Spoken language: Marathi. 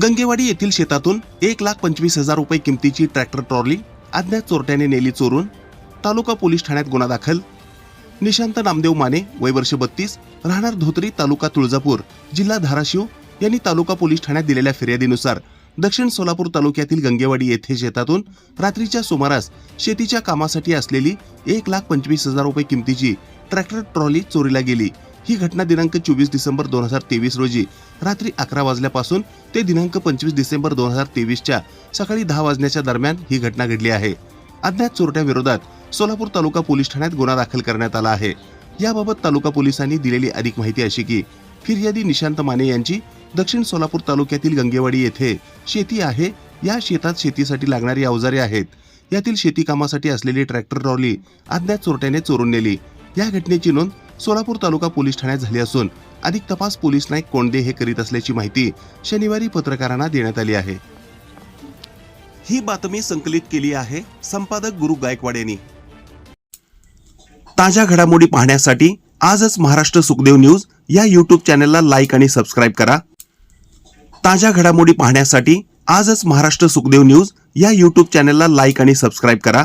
गंगेवाडी येथील शेतातून एक लाख पंचवीस हजार रुपये किमतीची ट्रॅक्टर ट्रॉली अज्ञात चोरट्याने नेली चोरून तालुका पोलीस ठाण्यात गुन्हा दाखल. निशांत नामदेव माने वय वर्ष बत्तीस राहणार धोत्री तालुका तुळजापूर जिल्हा धाराशिव यांनी तालुका पोलीस ठाण्यात दिलेल्या फिर्यादीनुसार दक्षिण सोलापूर तालुक्यातील गंगेवाडी येथे शेतातून रात्रीच्या सुमारास शेतीच्या कामासाठी असलेली एक लाख पंचवीस हजार रुपये किमतीची ट्रॅक्टर ट्रॉली चोरीला गेली. ही घटना दिनांक चोवीस डिसेंबर दोन हजार तेवीस रोजी रात्री अकरा वाजल्यापासून ते दिनांक पंचवीस डिसेंबर दोन हजार तेवीसच्या सकाळी दहा वाजण्याच्या दरम्यान ही घटना घडली आहे. अज्ञात चोरट्याविरोधात सोलापूर तालुका पोलीस ठाण्यात गुन्हा दाखल करण्यात आला आहे. याबाबत तालुका पोलिसांनी दिलेली अधिक माहिती अशी की फिर्यादी निशांत माने यांची दक्षिण सोलापूर तालुक्यातील गंगेवाडी येथे शेती आहे. या शेतात शेतीसाठी लागणारी अवजारे आहेत. यातील शेती कामासाठी असलेली ट्रॅक्टर ट्रॉली अज्ञात चोरट्याने चोरून नेली. या घटनेची नोंद सोलापूर तालुका पोलीस ठाण्यात झाली असून अधिक तपास पोलीस नाईक कोंडे हे करीत असल्याची माहिती शनिवारी पत्रकारांना देण्यात आली आहे. ही बातमी संकलित केली आहे संपादक गुरु गायकवाड यांनी. ताज्या घडामोडी पाहण्यासाठी आजच महाराष्ट्र सुखदेव न्यूज या यूट्यूब चॅनलला लाईक आणि सबस्क्राईब करा. ताज्या घडामोडी पाहण्यासाठी आजच महाराष्ट्र सुखदेव न्यूज या यूट्यूब चॅनलला लाईक आणि सबस्क्राईब करा.